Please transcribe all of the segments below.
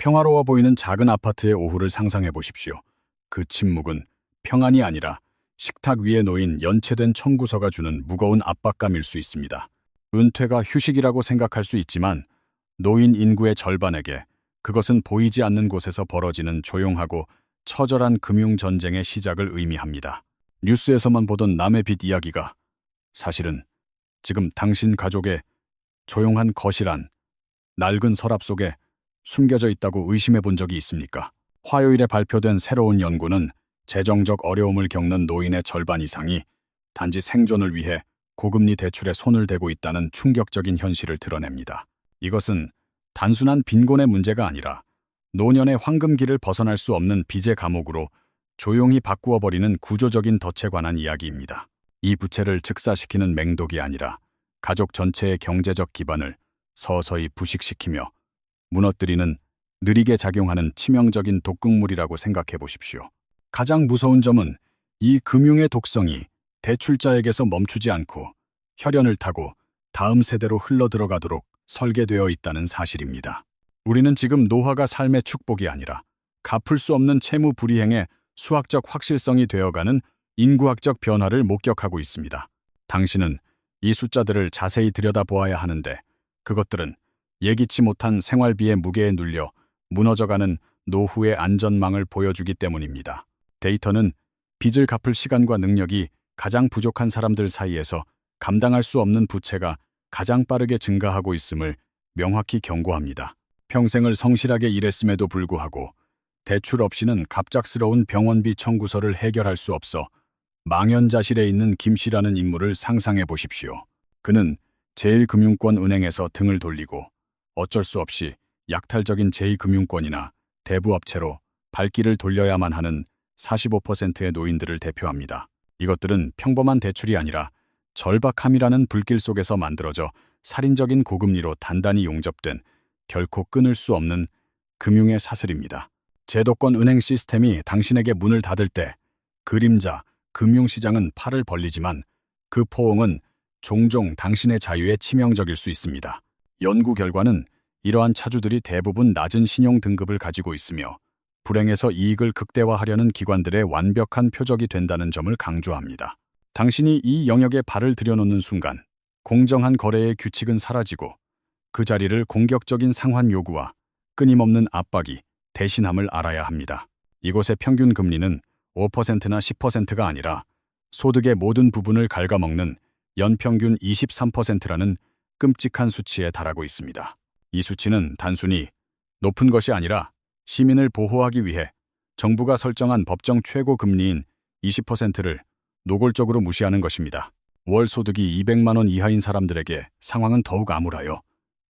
평화로워 보이는 작은 아파트의 오후를 상상해 보십시오. 그 침묵은 평안이 아니라 식탁 위에 놓인 연체된 청구서가 주는 무거운 압박감일 수 있습니다. 은퇴가 휴식이라고 생각할 수 있지만 노인 인구의 절반에게 그것은 보이지 않는 곳에서 벌어지는 조용하고 처절한 금융 전쟁의 시작을 의미합니다. 뉴스에서만 보던 남의 빚 이야기가 사실은 지금 당신 가족의 조용한 거실 안 낡은 서랍 속에 숨겨져 있다고 의심해 본 적이 있습니까? 화요일에 발표된 새로운 연구는 재정적 어려움을 겪는 노인의 절반 이상이 단지 생존을 위해 고금리 대출에 손을 대고 있다는 충격적인 현실을 드러냅니다. 이것은 단순한 빈곤의 문제가 아니라 노년의 황금기를 벗어날 수 없는 빚의 감옥으로 조용히 바꾸어 버리는 구조적인 덫에 관한 이야기입니다. 이 부채를 즉사시키는 맹독이 아니라 가족 전체의 경제적 기반을 서서히 부식시키며 무너뜨리는 느리게 작용하는 치명적인 독극물이라고 생각해 보십시오. 가장 무서운 점은 이 금융의 독성이 대출자에게서 멈추지 않고 혈연을 타고 다음 세대로 흘러들어가도록 설계되어 있다는 사실입니다. 우리는 지금 노화가 삶의 축복이 아니라 갚을 수 없는 채무 불이행의 수학적 확실성이 되어가는 인구학적 변화를 목격하고 있습니다. 당신은 이 숫자들을 자세히 들여다보아야 하는데 그것들은 예기치 못한 생활비의 무게에 눌려 무너져가는 노후의 안전망을 보여주기 때문입니다. 데이터는 빚을 갚을 시간과 능력이 가장 부족한 사람들 사이에서 감당할 수 없는 부채가 가장 빠르게 증가하고 있음을 명확히 경고합니다. 평생을 성실하게 일했음에도 불구하고 대출 없이는 갑작스러운 병원비 청구서를 해결할 수 없어 망연자실에 있는 김 씨라는 인물을 상상해 보십시오. 그는 제1금융권 은행에서 등을 돌리고 어쩔 수 없이 약탈적인 제2금융권이나 대부업체로 발길을 돌려야만 하는 45%의 노인들을 대표합니다. 이것들은 평범한 대출이 아니라 절박함이라는 불길 속에서 만들어져 살인적인 고금리로 단단히 용접된 결코 끊을 수 없는 금융의 사슬입니다. 제도권 은행 시스템이 당신에게 문을 닫을 때 그림자, 금융시장은 팔을 벌리지만 그 포옹은 종종 당신의 자유에 치명적일 수 있습니다. 연구 결과는 이러한 차주들이 대부분 낮은 신용 등급을 가지고 있으며 불행에서 이익을 극대화하려는 기관들의 완벽한 표적이 된다는 점을 강조합니다. 당신이 이 영역에 발을 들여놓는 순간 공정한 거래의 규칙은 사라지고 그 자리를 공격적인 상환 요구와 끊임없는 압박이 대신함을 알아야 합니다. 이곳의 평균 금리는 5%나 10%가 아니라 소득의 모든 부분을 갉아먹는 연평균 23%라는 끔찍한 수치에 달하고 있습니다. 이 수치는 단순히 높은 것이 아니라 시민을 보호하기 위해 정부가 설정한 법정 최고 금리인 20%를 노골적으로 무시하는 것입니다. 월 소득이 200만 원 이하인 사람들에게 상황은 더욱 암울하여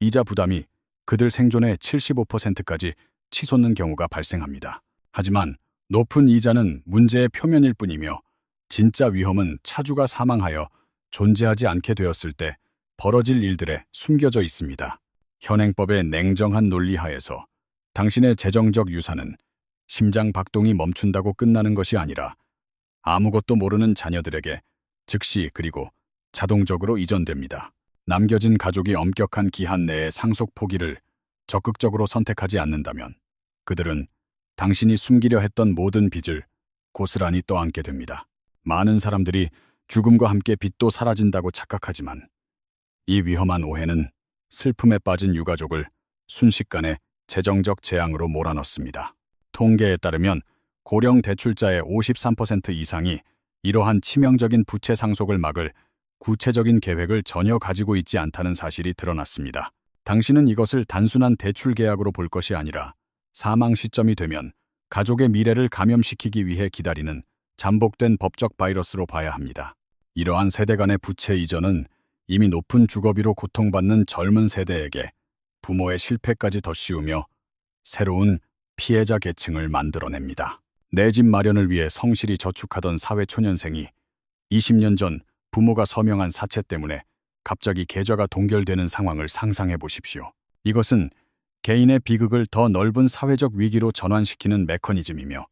이자 부담이 그들 생존의 75%까지 치솟는 경우가 발생합니다. 하지만 높은 이자는 문제의 표면일 뿐이며 진짜 위험은 차주가 사망하여 존재하지 않게 되었을 때 벌어질 일들에 숨겨져 있습니다. 현행법의 냉정한 논리 하에서 당신의 재정적 유산은 심장 박동이 멈춘다고 끝나는 것이 아니라 아무것도 모르는 자녀들에게 즉시 그리고 자동적으로 이전됩니다. 남겨진 가족이 엄격한 기한 내에 상속 포기를 적극적으로 선택하지 않는다면 그들은 당신이 숨기려 했던 모든 빚을 고스란히 떠안게 됩니다. 많은 사람들이 죽음과 함께 빚도 사라진다고 착각하지만 이 위험한 오해는 슬픔에 빠진 유가족을 순식간에 재정적 재앙으로 몰아넣습니다. 통계에 따르면 고령 대출자의 53% 이상이 이러한 치명적인 부채 상속을 막을 구체적인 계획을 전혀 가지고 있지 않다는 사실이 드러났습니다. 당신은 이것을 단순한 대출 계약으로 볼 것이 아니라 사망 시점이 되면 가족의 미래를 감염시키기 위해 기다리는 잠복된 법적 바이러스로 봐야 합니다. 이러한 세대 간의 부채 이전은 이미 높은 주거비로 고통받는 젊은 세대에게 부모의 실패까지 덧씌우며 새로운 피해자 계층을 만들어냅니다. 내 집 마련을 위해 성실히 저축하던 사회초년생이 20년 전 부모가 서명한 사채 때문에 갑자기 계좌가 동결되는 상황을 상상해 보십시오. 이것은 개인의 비극을 더 넓은 사회적 위기로 전환시키는 메커니즘이며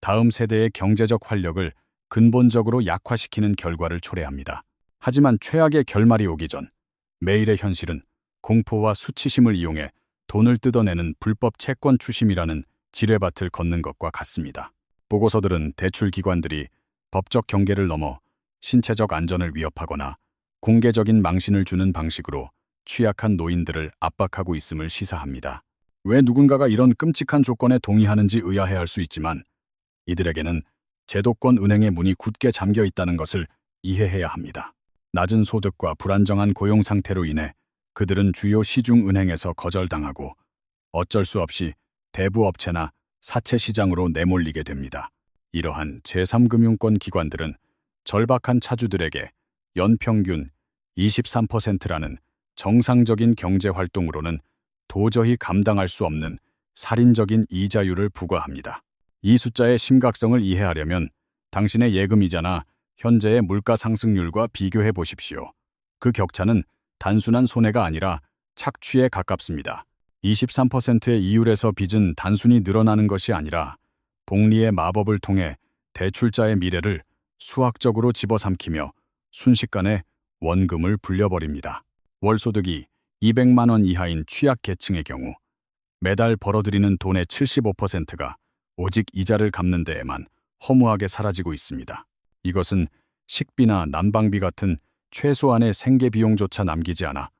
다음 세대의 경제적 활력을 근본적으로 약화시키는 결과를 초래합니다. 하지만 최악의 결말이 오기 전 매일의 현실은 공포와 수치심을 이용해 돈을 뜯어내는 불법 채권 추심이라는 지뢰밭을 걷는 것과 같습니다. 보고서들은 대출 기관들이 법적 경계를 넘어 신체적 안전을 위협하거나 공개적인 망신을 주는 방식으로 취약한 노인들을 압박하고 있음을 시사합니다. 왜 누군가가 이런 끔찍한 조건에 동의하는지 의아해할 수 있지만 이들에게는 제도권 은행의 문이 굳게 잠겨 있다는 것을 이해해야 합니다. 낮은 소득과 불안정한 고용 상태로 인해 그들은 주요 시중 은행에서 거절당하고 어쩔 수 없이 대부 업체나 사채 시장으로 내몰리게 됩니다. 이러한 제3금융권 기관들은 절박한 차주들에게 연평균 23%라는 정상적인 경제 활동으로는 도저히 감당할 수 없는 살인적인 이자율을 부과합니다. 이 숫자의 심각성을 이해하려면 당신의 예금 이자나 현재의 물가 상승률과 비교해 보십시오. 그 격차는 단순한 손해가 아니라 착취에 가깝습니다. 23%의 이율에서 빚은 단순히 늘어나는 것이 아니라 복리의 마법을 통해 대출자의 미래를 수학적으로 집어삼키며 순식간에 원금을 불려버립니다. 월소득이 200만 원 이하인 취약 계층의 경우 매달 벌어들이는 돈의 75%가 오직 이자를 갚는 데에만 허무하게 사라지고 있습니다. 이것은 식비나 난방비 같은 최소한의 생계 비용조차 남기지 않아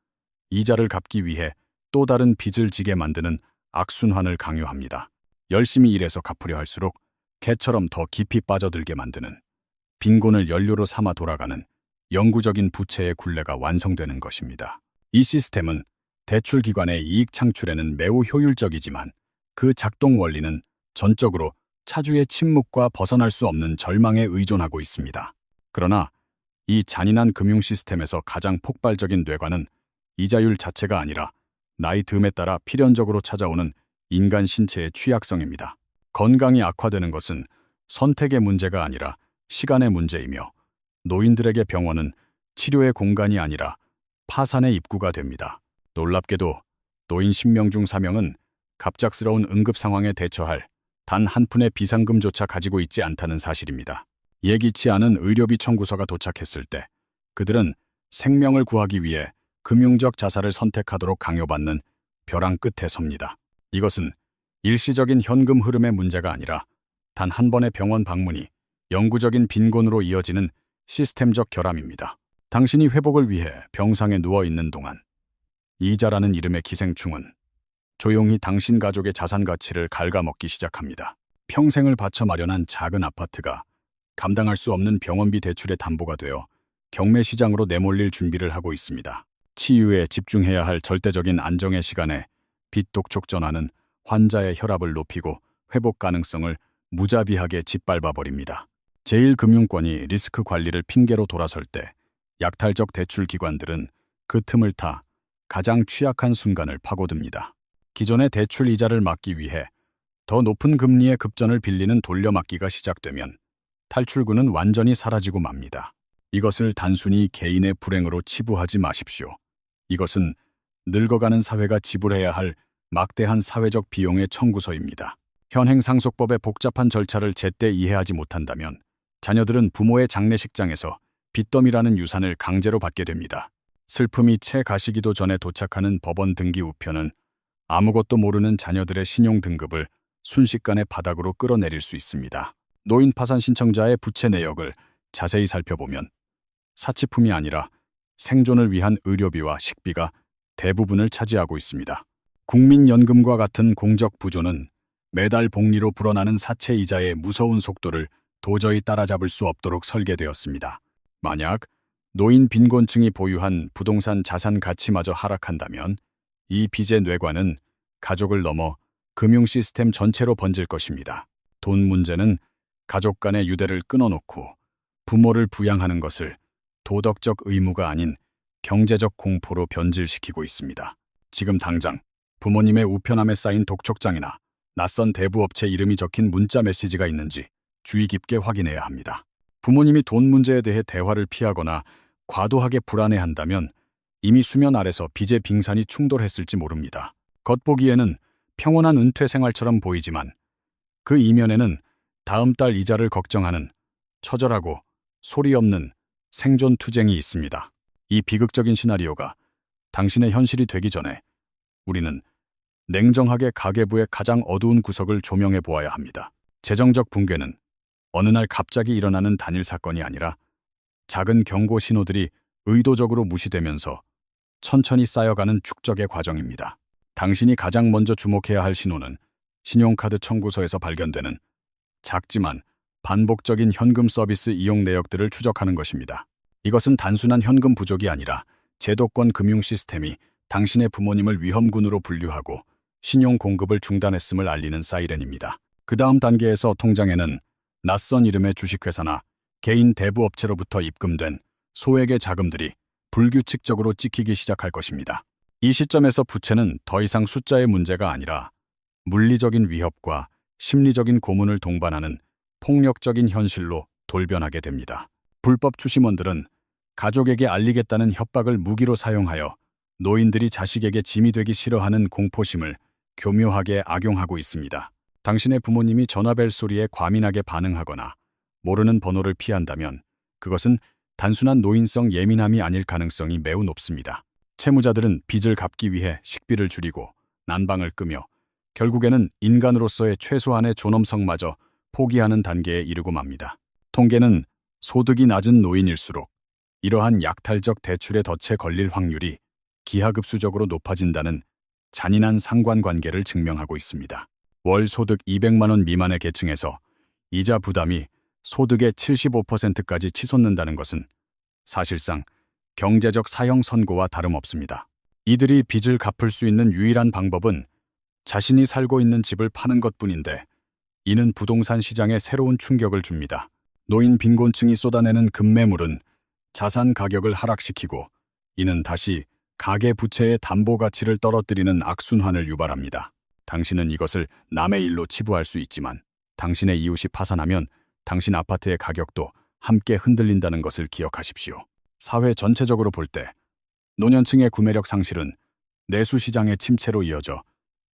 이자를 갚기 위해 또 다른 빚을 지게 만드는 악순환을 강요합니다. 열심히 일해서 갚으려 할수록 개처럼 더 깊이 빠져들게 만드는 빈곤을 연료로 삼아 돌아가는 영구적인 부채의 굴레가 완성되는 것입니다. 이 시스템은 대출 기관의 이익 창출에는 매우 효율적이지만 그 작동 원리는 전적으로 차주의 침묵과 벗어날 수 없는 절망에 의존하고 있습니다. 그러나 이 잔인한 금융 시스템에서 가장 폭발적인 뇌관은 이자율 자체가 아니라 나이 듦에 따라 필연적으로 찾아오는 인간 신체의 취약성입니다. 건강이 악화되는 것은 선택의 문제가 아니라 시간의 문제이며 노인들에게 병원은 치료의 공간이 아니라 파산의 입구가 됩니다. 놀랍게도 노인 10명 중 4명은 갑작스러운 응급 상황에 대처할 단 한 푼의 비상금조차 가지고 있지 않다는 사실입니다. 예기치 않은 의료비 청구서가 도착했을 때 그들은 생명을 구하기 위해 금융적 자살을 선택하도록 강요받는 벼랑 끝에 섭니다. 이것은 일시적인 현금 흐름의 문제가 아니라 단 한 번의 병원 방문이 영구적인 빈곤으로 이어지는 시스템적 결함입니다. 당신이 회복을 위해 병상에 누워 있는 동안 이자라는 이름의 기생충은 조용히 당신 가족의 자산 가치를 갉아먹기 시작합니다. 평생을 바쳐 마련한 작은 아파트가 감당할 수 없는 병원비 대출의 담보가 되어 경매 시장으로 내몰릴 준비를 하고 있습니다. 치유에 집중해야 할 절대적인 안정의 시간에 빚독촉전하는 환자의 혈압을 높이고 회복 가능성을 무자비하게 짓밟아 버립니다. 제1금융권이 리스크 관리를 핑계로 돌아설 때 약탈적 대출 기관들은 그 틈을 타 가장 취약한 순간을 파고듭니다. 기존의 대출 이자를 막기 위해 더 높은 금리의 급전을 빌리는 돌려막기가 시작되면 탈출구는 완전히 사라지고 맙니다. 이것을 단순히 개인의 불행으로 치부하지 마십시오. 이것은 늙어가는 사회가 지불해야 할 막대한 사회적 비용의 청구서입니다. 현행 상속법의 복잡한 절차를 제때 이해하지 못한다면 자녀들은 부모의 장례식장에서 빚더미라는 유산을 강제로 받게 됩니다. 슬픔이 채 가시기도 전에 도착하는 법원 등기 우편은 아무것도 모르는 자녀들의 신용 등급을 순식간에 바닥으로 끌어내릴 수 있습니다. 노인 파산 신청자의 부채 내역을 자세히 살펴보면 사치품이 아니라 생존을 위한 의료비와 식비가 대부분을 차지하고 있습니다. 국민연금과 같은 공적 부조는 매달 복리로 불어나는 사채 이자의 무서운 속도를 도저히 따라잡을 수 없도록 설계되었습니다. 만약 노인 빈곤층이 보유한 부동산 자산 가치마저 하락한다면 이 빚의 뇌관은 가족을 넘어 금융 시스템 전체로 번질 것입니다. 돈 문제는 가족 간의 유대를 끊어놓고 부모를 부양하는 것을 도덕적 의무가 아닌 경제적 공포로 변질시키고 있습니다. 지금 당장 부모님의 우편함에 쌓인 독촉장이나 낯선 대부업체 이름이 적힌 문자 메시지가 있는지 주의 깊게 확인해야 합니다. 부모님이 돈 문제에 대해 대화를 피하거나 과도하게 불안해한다면 이미 수면 아래서 빚의 빙산이 충돌했을지 모릅니다. 겉보기에는 평온한 은퇴 생활처럼 보이지만 그 이면에는 다음 달 이자를 걱정하는 처절하고 소리 없는 생존 투쟁이 있습니다. 이 비극적인 시나리오가 당신의 현실이 되기 전에 우리는 냉정하게 가계부의 가장 어두운 구석을 조명해 보아야 합니다. 재정적 붕괴는 어느 날 갑자기 일어나는 단일 사건이 아니라 작은 경고 신호들이 의도적으로 무시되면서 천천히 쌓여가는 축적의 과정입니다. 당신이 가장 먼저 주목해야 할 신호는 신용카드 청구서에서 발견되는 작지만 반복적인 현금 서비스 이용 내역들을 추적하는 것입니다. 이것은 단순한 현금 부족이 아니라 제도권 금융 시스템이 당신의 부모님을 위험군으로 분류하고 신용 공급을 중단했음을 알리는 사이렌입니다. 그 다음 단계에서 통장에는 낯선 이름의 주식회사나 개인 대부업체로부터 입금된 소액의 자금들이 불규칙적으로 찍히기 시작할 것입니다. 이 시점에서 부채는 더 이상 숫자의 문제가 아니라 물리적인 위협과 심리적인 고문을 동반하는 폭력적인 현실로 돌변하게 됩니다. 불법 추심원들은 가족에게 알리겠다는 협박을 무기로 사용하여 노인들이 자식에게 짐이 되기 싫어하는 공포심을 교묘하게 악용하고 있습니다. 당신의 부모님이 전화벨 소리에 과민하게 반응하거나 모르는 번호를 피한다면 그것은 단순한 노인성 예민함이 아닐 가능성이 매우 높습니다. 채무자들은 빚을 갚기 위해 식비를 줄이고 난방을 끄며 결국에는 인간으로서의 최소한의 존엄성마저 포기하는 단계에 이르고 맙니다. 통계는 소득이 낮은 노인일수록 이러한 약탈적 대출의 덫에 걸릴 확률이 기하급수적으로 높아진다는 잔인한 상관관계를 증명하고 있습니다. 월 소득 200만 원 미만의 계층에서 이자 부담이 소득의 75%까지 치솟는다는 것은 사실상 경제적 사형 선고와 다름없습니다. 이들이 빚을 갚을 수 있는 유일한 방법은 자신이 살고 있는 집을 파는 것뿐인데 이는 부동산 시장에 새로운 충격을 줍니다. 노인 빈곤층이 쏟아내는 급매물은 자산 가격을 하락시키고 이는 다시 가계 부채의 담보 가치를 떨어뜨리는 악순환을 유발합니다. 당신은 이것을 남의 일로 치부할 수 있지만 당신의 이웃이 파산하면 당신 아파트의 가격도 함께 흔들린다는 것을 기억하십시오. 사회 전체적으로 볼 때 노년층의 구매력 상실은 내수 시장의 침체로 이어져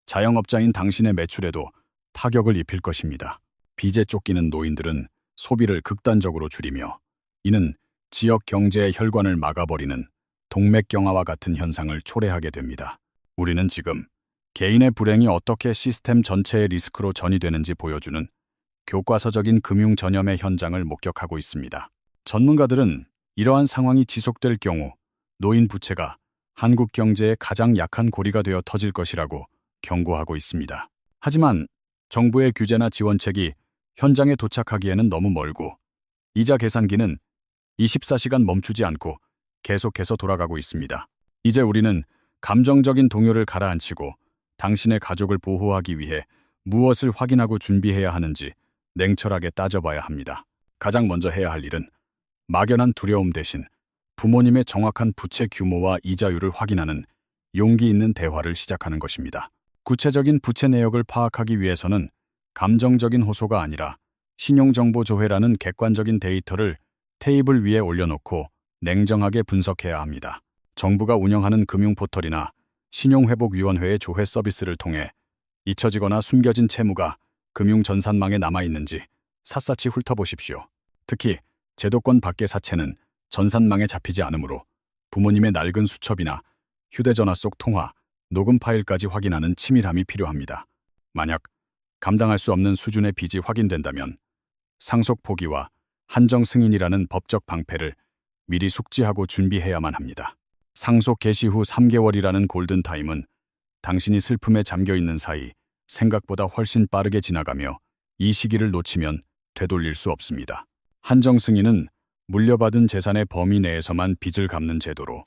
자영업자인 당신의 매출에도 타격을 입힐 것입니다. 빚에 쫓기는 노인들은 소비를 극단적으로 줄이며 이는 지역 경제의 혈관을 막아버리는 동맥경화와 같은 현상을 초래하게 됩니다. 우리는 지금 개인의 불행이 어떻게 시스템 전체의 리스크로 전이되는지 보여주는 교과서적인 금융 전염의 현장을 목격하고 있습니다. 전문가들은 이러한 상황이 지속될 경우 노인 부채가 한국 경제의 가장 약한 고리가 되어 터질 것이라고 경고하고 있습니다. 하지만 정부의 규제나 지원책이 현장에 도착하기에는 너무 멀고 이자 계산기는 24시간 멈추지 않고 계속해서 돌아가고 있습니다. 이제 우리는 감정적인 동요를 가라앉히고 당신의 가족을 보호하기 위해 무엇을 확인하고 준비해야 하는지 냉철하게 따져봐야 합니다. 가장 먼저 해야 할 일은 막연한 두려움 대신 부모님의 정확한 부채 규모와 이자율을 확인하는 용기 있는 대화를 시작하는 것입니다. 구체적인 부채 내역을 파악하기 위해서는 감정적인 호소가 아니라 신용정보조회라는 객관적인 데이터를 테이블 위에 올려놓고 냉정하게 분석해야 합니다. 정부가 운영하는 금융포털이나 신용회복위원회의 조회 서비스를 통해 잊혀지거나 숨겨진 채무가 금융 전산망에 남아있는지 샅샅이 훑어보십시오. 특히 제도권 밖의 사채는 전산망에 잡히지 않으므로 부모님의 낡은 수첩이나 휴대전화 속 통화, 녹음 파일까지 확인하는 치밀함이 필요합니다. 만약 감당할 수 없는 수준의 빚이 확인된다면 상속 포기와 한정 승인이라는 법적 방패를 미리 숙지하고 준비해야만 합니다. 상속 개시 후 3개월이라는 골든타임은 당신이 슬픔에 잠겨 있는 사이 생각보다 훨씬 빠르게 지나가며 이 시기를 놓치면 되돌릴 수 없습니다. 한정 승인은 물려받은 재산의 범위 내에서만 빚을 갚는 제도로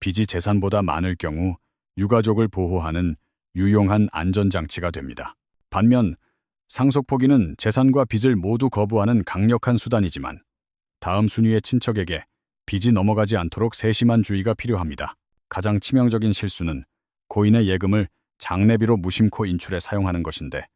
빚이 재산보다 많을 경우 유가족을 보호하는 유용한 안전장치가 됩니다. 반면 상속 포기는 재산과 빚을 모두 거부하는 강력한 수단이지만 다음 순위의 친척에게 빚이 넘어가지 않도록 세심한 주의가 필요합니다. 가장 치명적인 실수는 고인의 예금을 장례비로 무심코 인출해 사용하는 것인데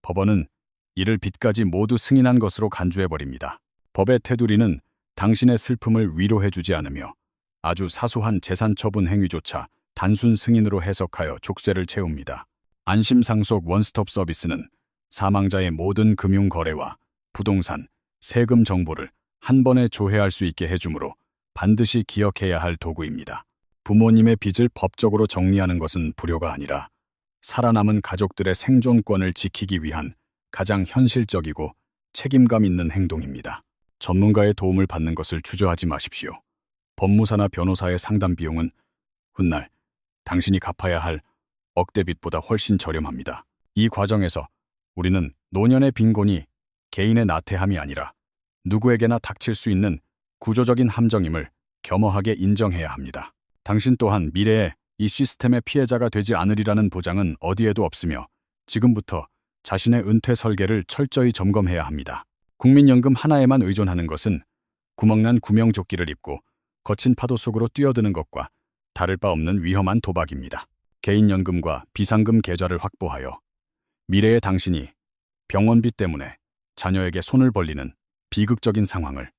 법원은 이를 빚까지 모두 승인한 것으로 간주해버립니다. 법의 테두리는 당신의 슬픔을 위로해주지 않으며 아주 사소한 재산 처분 행위조차 단순 승인으로 해석하여 족쇄를 채웁니다. 안심상속 원스톱 서비스는 사망자의 모든 금융 거래와 부동산, 세금 정보를 한 번에 조회할 수 있게 해주므로 반드시 기억해야 할 도구입니다. 부모님의 빚을 법적으로 정리하는 것은 불효가 아니라 살아남은 가족들의 생존권을 지키기 위한 가장 현실적이고 책임감 있는 행동입니다. 전문가의 도움을 받는 것을 주저하지 마십시오. 법무사나 변호사의 상담 비용은 훗날 당신이 갚아야 할 억대빚보다 훨씬 저렴합니다. 이 과정에서 우리는 노년의 빈곤이 개인의 나태함이 아니라 누구에게나 닥칠 수 있는 구조적인 함정임을 겸허하게 인정해야 합니다. 당신 또한 미래에 이 시스템의 피해자가 되지 않으리라는 보장은 어디에도 없으며 지금부터 자신의 은퇴 설계를 철저히 점검해야 합니다. 국민연금 하나에만 의존하는 것은 구멍난 구명조끼를 입고 거친 파도 속으로 뛰어드는 것과 다를 바 없는 위험한 도박입니다. 개인연금과 비상금 계좌를 확보하여 미래의 당신이 병원비 때문에 자녀에게 손을 벌리는 비극적인 상황을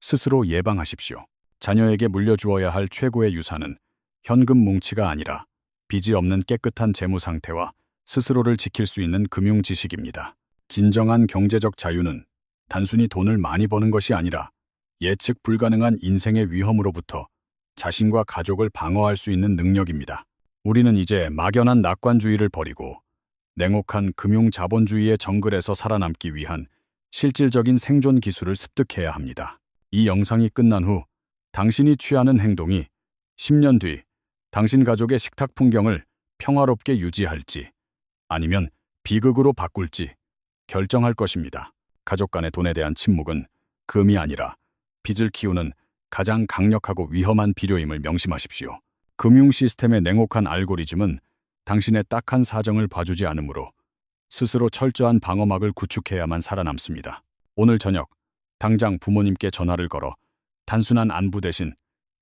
스스로 예방하십시오. 자녀에게 물려주어야 할 최고의 유산은 현금 뭉치가 아니라 빚이 없는 깨끗한 재무 상태와 스스로를 지킬 수 있는 금융 지식입니다. 진정한 경제적 자유는 단순히 돈을 많이 버는 것이 아니라 예측 불가능한 인생의 위험으로부터 자신과 가족을 방어할 수 있는 능력입니다. 우리는 이제 막연한 낙관주의를 버리고 냉혹한 금융 자본주의의 정글에서 살아남기 위한 실질적인 생존 기술을 습득해야 합니다. 이 영상이 끝난 후 당신이 취하는 행동이 10년 뒤 당신 가족의 식탁 풍경을 평화롭게 유지할지 아니면 비극으로 바꿀지 결정할 것입니다. 가족 간의 돈에 대한 침묵은 금이 아니라 빚을 키우는 가장 강력하고 위험한 비료임을 명심하십시오. 금융 시스템의 냉혹한 알고리즘은 당신의 딱한 사정을 봐주지 않으므로 스스로 철저한 방어막을 구축해야만 살아남습니다. 오늘 저녁 당장 부모님께 전화를 걸어 단순한 안부 대신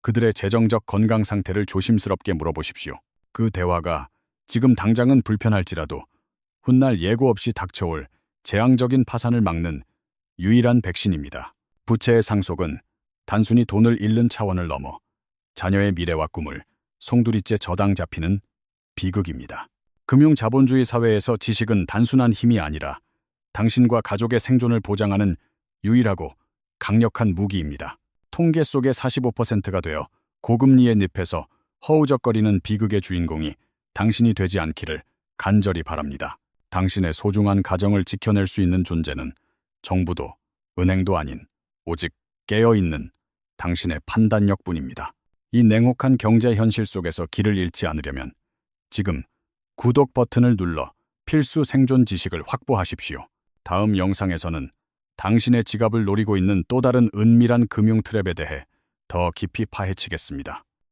그들의 재정적 건강 상태를 조심스럽게 물어보십시오. 그 대화가 지금 당장은 불편할지라도 훗날 예고 없이 닥쳐올 재앙적인 파산을 막는 유일한 백신입니다. 부채의 상속은 단순히 돈을 잃는 차원을 넘어 자녀의 미래와 꿈을 송두리째 저당 잡히는 비극입니다. 금융 자본주의 사회에서 지식은 단순한 힘이 아니라 당신과 가족의 생존을 보장하는 유일하고 강력한 무기입니다. 통계 속의 45%가 되어 고금리의 늪에서 허우적거리는 비극의 주인공이 당신이 되지 않기를 간절히 바랍니다. 당신의 소중한 가정을 지켜낼 수 있는 존재는 정부도 은행도 아닌 오직 깨어있는 당신의 판단력뿐입니다. 이 냉혹한 경제 현실 속에서 길을 잃지 않으려면 지금 구독 버튼을 눌러 필수 생존 지식을 확보하십시오. 다음 영상에서는 당신의 지갑을 노리고 있는 또 다른 은밀한 금융 트랩에 대해 더 깊이 파헤치겠습니다.